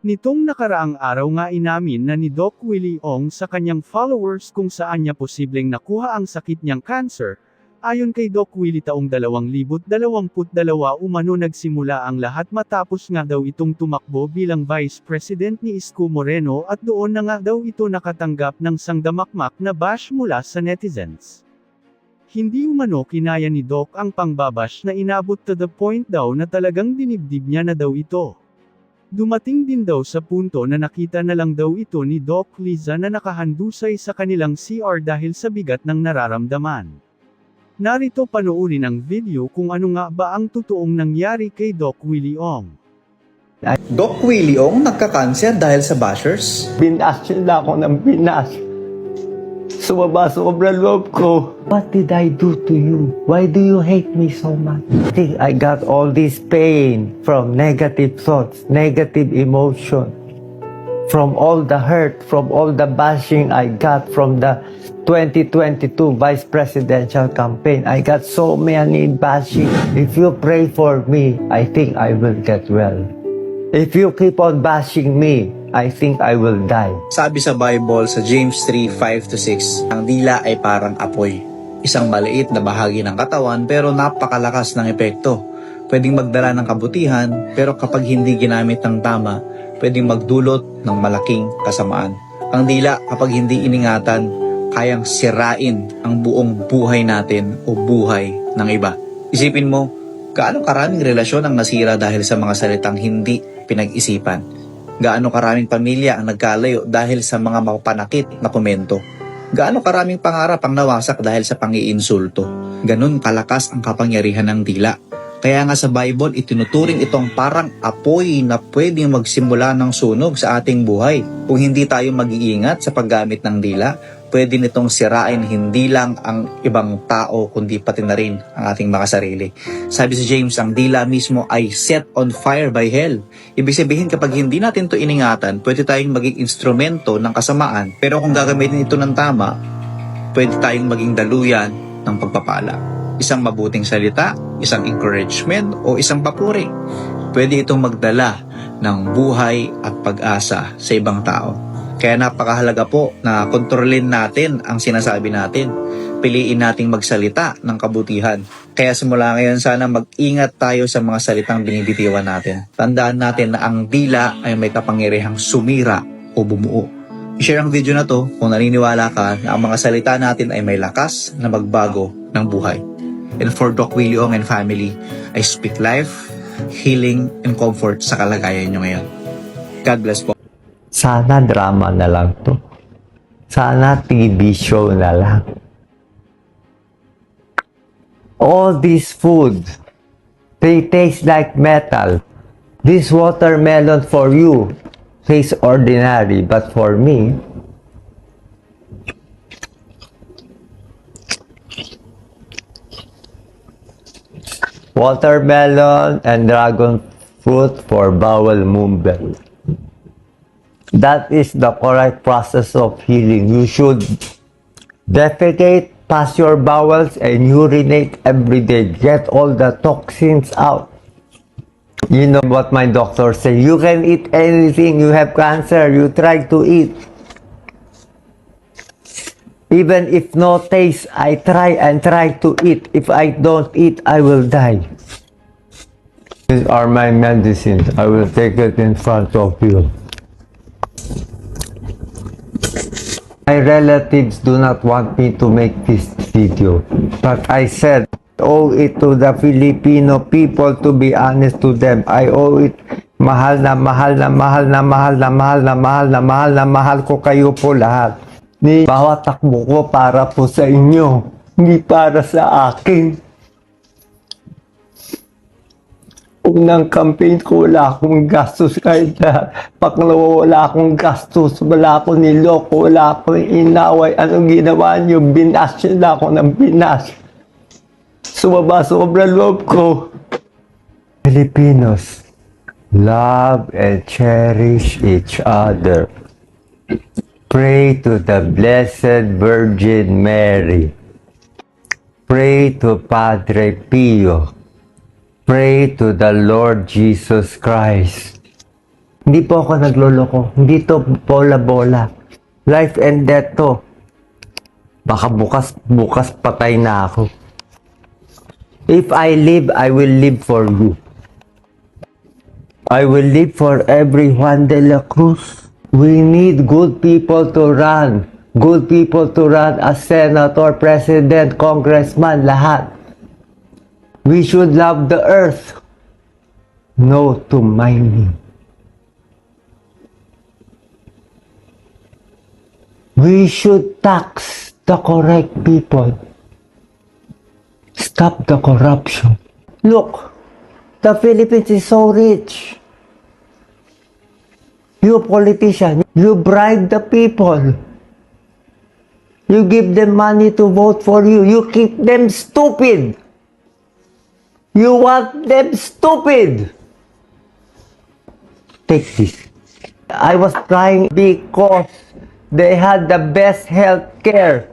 Nitong nakaraang araw nga inamin na ni Doc Willie Ong sa kanyang followers kung saan niya posibleng nakuha ang sakit niyang cancer. Ayon kay Doc Willie taong 2022 umano nagsimula ang lahat matapos nga daw itong tumakbo bilang Vice President ni Isko Moreno at doon na nga daw ito nakatanggap ng sangdamakmak na bash mula sa netizens. Hindi umano kinaya ni Doc ang pangbabash na inabot to the point daw na talagang dinibdib niya na daw ito. Dumating din daw sa punto na nakita na lang daw ito ni Doc Liza na nakahandusay sa kanilang CR dahil sa bigat ng nararamdaman. Narito panoorin ang video kung ano nga ba ang totoong nangyari kay Doc Willie Ong. Doc Willie Ong nagka-cancer dahil sa bashers? Binas nila ako ng binas. Sumaba sobra loob ko. What did I do to you? Why do you hate me so much? I think I got all this pain from negative thoughts, negative emotion, from all the hurt, from all the bashing I got from the 2022 vice presidential campaign. I got so many bashing. If you pray for me, I think I will get well. If you keep on bashing me, I think I will die. Sabi sa Bible sa James 3, 5-6, ang dila ay parang apoy. Isang maliit na bahagi ng katawan pero napakalakas ng epekto. Pwedeng magdala ng kabutihan pero kapag hindi ginamit ng tama, pwedeng magdulot ng malaking kasamaan. Ang dila kapag hindi iningatan, kayang sirain ang buong buhay natin o buhay ng iba. Isipin mo, gaano karaming relasyon ang nasira dahil sa mga salitang hindi pinag-isipan? Gaano karaming pamilya ang nagkalayo dahil sa mga mapanakit na komento? Gaano karaming pangarap ang nawasak dahil sa pangiinsulto? Ganun kalakas ang kapangyarihan ng dila. Kaya nga sa Bible, itinuturing itong parang apoy na pwedeng magsimula ng sunog sa ating buhay. Kung hindi tayo mag-iingat sa paggamit ng dila, pwede nitong sirain hindi lang ang ibang tao kundi pati na rin ang ating mga sarili. Sabi si James, ang dila mismo ay set on fire by hell. Ibig sabihin kapag hindi natin to iningatan, pwede tayong maging instrumento ng kasamaan. Pero kung gagamitin ito ng tama, pwede tayong maging daluyan ng pagpapala. Isang mabuting salita, isang encouragement, o isang papuri. Pwede itong magdala ng buhay at pag-asa sa ibang tao. Kaya napakahalaga po na kontrolin natin ang sinasabi natin. Piliin nating magsalita ng kabutihan. Kaya simula ngayon sana mag-ingat tayo sa mga salitang binibitiwan natin. Tandaan natin na ang dila ay may kapangyarihang sumira o bumuo. I-share ang video na to kung naniniwala ka na ang mga salita natin ay may lakas na magbago ng buhay. And for Doc Willie and family, I speak life, healing, and comfort sa kalagayan nyo ngayon. God bless po. Sana drama na lang to. Sana TV show na lang. All this food, they taste like metal. This watermelon for you tastes ordinary, but for me, watermelon and dragon fruit for bowel movement. That is the correct process of healing. You should defecate pass your bowels and urinate every day. Get all the toxins out. You know what my doctor say. You can eat anything. You have cancer. You try to eat. Even if no taste, I try and try to eat. If I don't eat, I will die. These are my medicines. I will take it in front of you. Relatives do not want me to make this video. But I said, owe it to the Filipino people to be honest to them. I owe it. Mahal na mahal na mahal na mahal na mahal na mahal na mahal na mahal ko kayo po lahat. Ni bawat takbo ko para po sa inyo. Hindi para sa akin. Unang campaign ko, wala akong gastos kahit na pangalawa, wala akong gastos, wala akong niloko, wala akong inaway. Anong ginawa niyo? Binas na ako ng binas. Sumaba sobra loob ko. Filipinos, love and cherish each other. Pray to the Blessed Virgin Mary. Pray to Padre Pio. Pray to the Lord Jesus Christ. Hindi po ako nagloloko. Hindi to bola-bola. Life and death to. Baka bukas, bukas patay na ako. If I live, I will live for you. I will live for every Juan de la Cruz. We need good people to run. Good people to run as senator, president, congressman, lahat. We should love the earth. No to mining. We should tax the correct people. Stop the corruption. Look, the Philippines is so rich. You politician, you bribe the people. You give them money to vote for you. You keep them stupid. You want them stupid. Take this. I was crying because they had the best health care.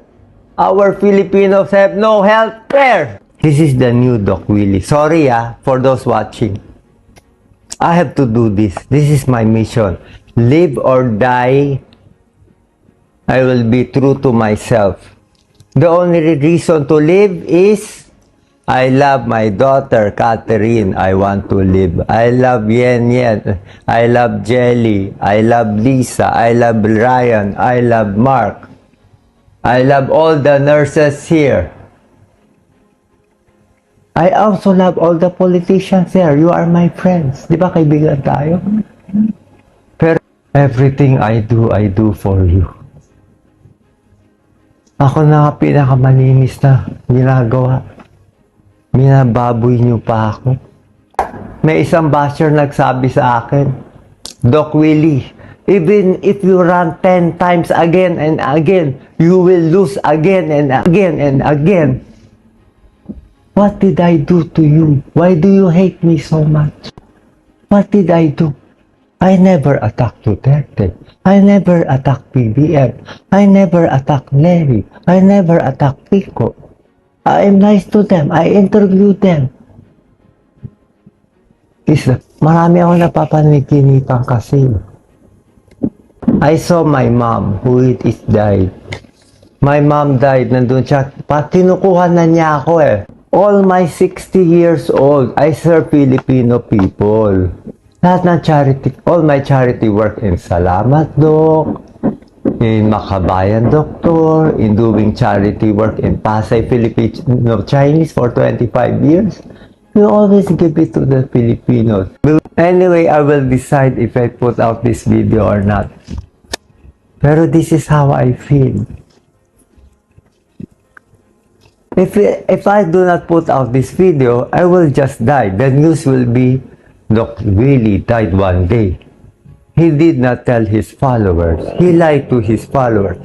Our Filipinos have no health care. This is the new Doc Willie. Sorry ah, for those watching. I have to do this. This is my mission. Live or die, I will be true to myself. The only reason to live is I love my daughter, Catherine. I want to live. I love Yen Yen. I love Jelly. I love Lisa. I love Ryan. I love Mark. I love all the nurses here. I also love all the politicians here. You are my friends. Di ba kaibigan tayo? Pero everything I do, I do for you. Ako na pinakamalinis na ginagawa. Minababoy niyo pa ako. May isang basher nagsabi sa akin, Doc Willie, even if you run 10 times again and again, you will lose again and again and again. What did I do to you? Why do you hate me so much? What did I do? I never attacked Duterte. I never attacked PBM. I never attacked Larry. I never attacked Pico. I am nice to them. I interview them. Isa, marami ako napapanikinitan kasi. I saw my mom who it is died. My mom died, nandun siya. Patinukuhan na niya ako eh. All my 60 years old, I serve Filipino people. Lahat ng charity, all my charity work in Salamat Doc, in Makabayan Doctor, in doing charity work in Pasay Filipino Chinese for 25 years. We always give it to the Filipinos. Anyway, I will decide if I put out this video or not. Pero this is how I feel. If, if I do not put out this video, I will just die. The news will be, Doc really died one day. He did not tell his followers. He lied to his followers.